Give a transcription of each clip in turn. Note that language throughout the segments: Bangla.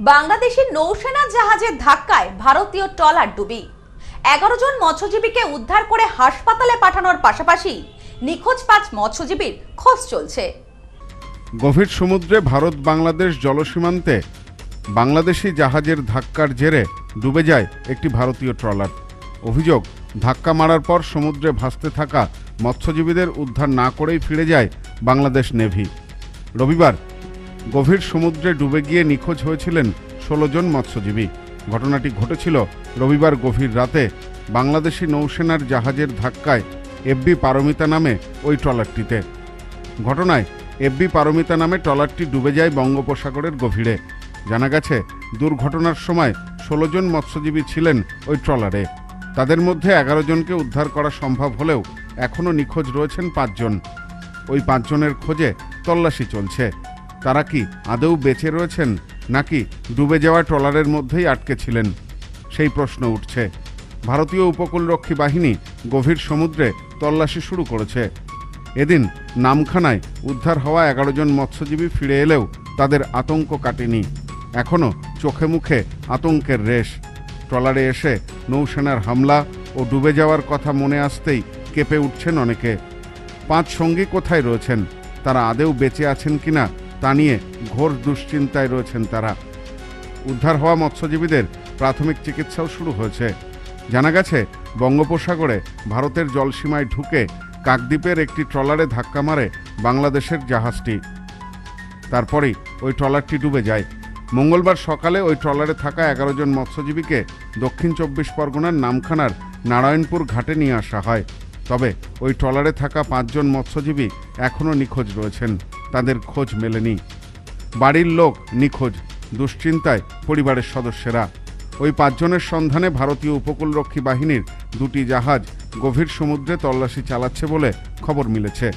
বাংলাদেশের নৌসেনা জাহাজের ধাক্কায় ভারতীয় ট্রলার ডুবি। এগারো জন মৎস্যজীবীকে উদ্ধার করে হাসপাতালে পাঠানোর পাশাপাশি নিখোঁজ পাঁচ মৎস্যজীবীর খোঁজ চলছে। গভীর সমুদ্রে ভারত বাংলাদেশ জলসীমান্তে বাংলাদেশি জাহাজের ধাক্কার জেরে ডুবে যায় একটি ভারতীয় ট্রলার। অভিযোগ, ধাক্কা মারার পর সমুদ্রে ভাসতে থাকা মৎস্যজীবীদের উদ্ধার না করেই ফিরে যায় বাংলাদেশ নেভি। রবিবার গভীর সমুদ্রে ডুবে গিয়ে নিখোঁজ হয়েছিলেন ষোলো জন মৎস্যজীবী। ঘটনাটি ঘটেছিল রবিবার গভীর রাতে। বাংলাদেশি নৌসেনার জাহাজের ধাক্কায় এফবি পারমিতা নামে ওই ট্রলারটিতে। ঘটনায় এফবি পারমিতা নামে ট্রলারটি ডুবে যায় বঙ্গোপসাগরের গভীরে। জানা গেছে, দুর্ঘটনার সময় ষোলো জন মৎস্যজীবী ছিলেন ওই ট্রলারে। তাদের মধ্যে এগারো জনকে উদ্ধার করা সম্ভব হলেও এখনও নিখোঁজ রয়েছেন পাঁচজন ওই পাঁচজনের খোঁজে তল্লাশি চলছে। তারা কি আদৌ বেঁচে রয়েছেন নাকি ডুবে যাওয়া ট্রলারের মধ্যেই আটকে ছিলেন? সেই প্রশ্ন উঠছে। ভারতীয় উপকূলরক্ষী বাহিনী গভীর সমুদ্রে তল্লাশি শুরু করেছে। এদিন নামখানায় উদ্ধার হওয়া এগারো জন মৎস্যজীবী ফিরে এলেও তাদের আতঙ্ক কাটেনি। এখনও চোখে মুখে আতঙ্কের রেশ। ট্রলারে এসে নৌসেনার হামলা ও ডুবে যাওয়ার কথা মনে আসতেই কেঁপে উঠছেন অনেকে। পাঁচ সঙ্গী কোথায় রয়েছেন? তারা আদেও বেঁচে আছেন কিনা তা নিয়ে ঘোর দুশ্চিন্তায় রয়েছেন তারা। উদ্ধার হওয়া মৎস্যজীবীদের প্রাথমিক চিকিৎসাও শুরু হয়েছে। জানা গেছে, বঙ্গোপসাগরে ভারতের জলসীমায় ঢুকে কাকদ্বীপের একটি ট্রলারে ধাক্কা মারে বাংলাদেশের জাহাজটি। তারপরেই ওই ট্রলারটি ডুবে যায়। মঙ্গলবার সকালে ওই ট্রলারে থাকা এগারো জন মৎস্যজীবীকে দক্ষিণ চব্বিশ পরগনার নামখানার নারায়ণপুর ঘাটে নিয়ে আসা হয়। তবে ওই ট্রলারে থাকা পাঁচজন মৎস্যজীবী এখনও নিখোঁজ রয়েছেন। তাদের খোঁজ মেলেনি। বাড়ির লোক নিখোঁজ, দুশ্চিন্তায় পরিবারের সদস্যরা। ওই পাঁচজনের সন্ধানে ভারতীয় উপকূলরক্ষী বাহিনীর দুটি জাহাজ গভীর সমুদ্রে তল্লাশি চালাচ্ছে বলে খবর মিলেছে।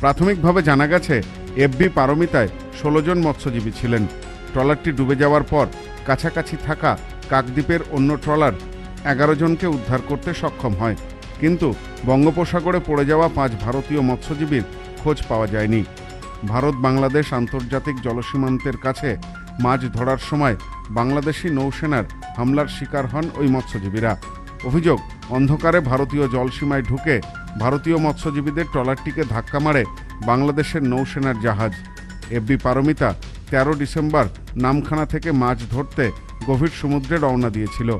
প্রাথমিকভাবে জানা গেছে, এফবি পারমিতায় ষোলো জন মৎস্যজীবী ছিলেন। ট্রলারটি ডুবে যাওয়ার পর কাছাকাছি থাকা কাকদ্বীপের অন্য ট্রলার এগারো জনকে উদ্ধার করতে সক্ষম হয়। কিন্তু বঙ্গোপসাগরে পড়ে যাওয়া পাঁচ ভারতীয় মৎস্যজীবীর খোঁজ পাওয়া যায়নি। ভারত বাংলাদেশ আন্তর্জাতিক জলসীমান্তের কাছে মাছ ধরার সময় বাংলাদেশি নৌসেনার হামলার শিকার হন ওই মৎস্যজীবীরা। অভিযোগ, অন্ধকারে ভারতীয় জলসীমায় ঢুকে ভারতীয় মৎস্যজীবীদের ট্রলারটিকে ধাক্কা মারে বাংলাদেশের নৌসেনার জাহাজ। এফবি পারমিতা তেরো ডিসেম্বর নামখানা থেকে মাছ ধরতে গভীর সমুদ্রে রওনা দিয়েছিল।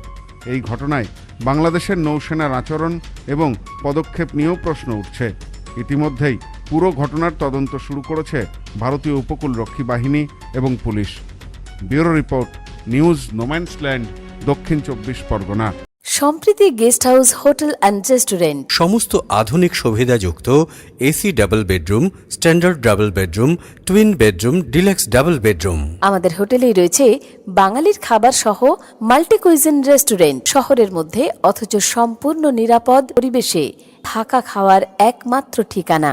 এই ঘটনায় বাংলাদেশের নৌসেনার আচরণ এবং পদক্ষেপ নিয়েও প্রশ্ন উঠছে। ইতিমধ্যেই পুরো ঘটনার তদন্ত শুরু করেছে ভারতীয় উপকূলরক্ষী বাহিনী এবং police. Bureau report news no man's land Dakshin Chabbish Pargana. Sampriti guest house hotel and restaurant. সমস্ত আধুনিক সুবিধাযুক্ত AC double bedroom standard double bedroom twin bedroom deluxe double bedroom. আমাদের হোটেলেই রয়েছে বাঙালির খাবার সহ মাল্টি কুইজিন রেস্টুরেন্ট শহরের মধ্যে অথচ সম্পূর্ণ নিরাপদ পরিবেশে। থাকা খাওয়ার একমাত্র ঠিকানা।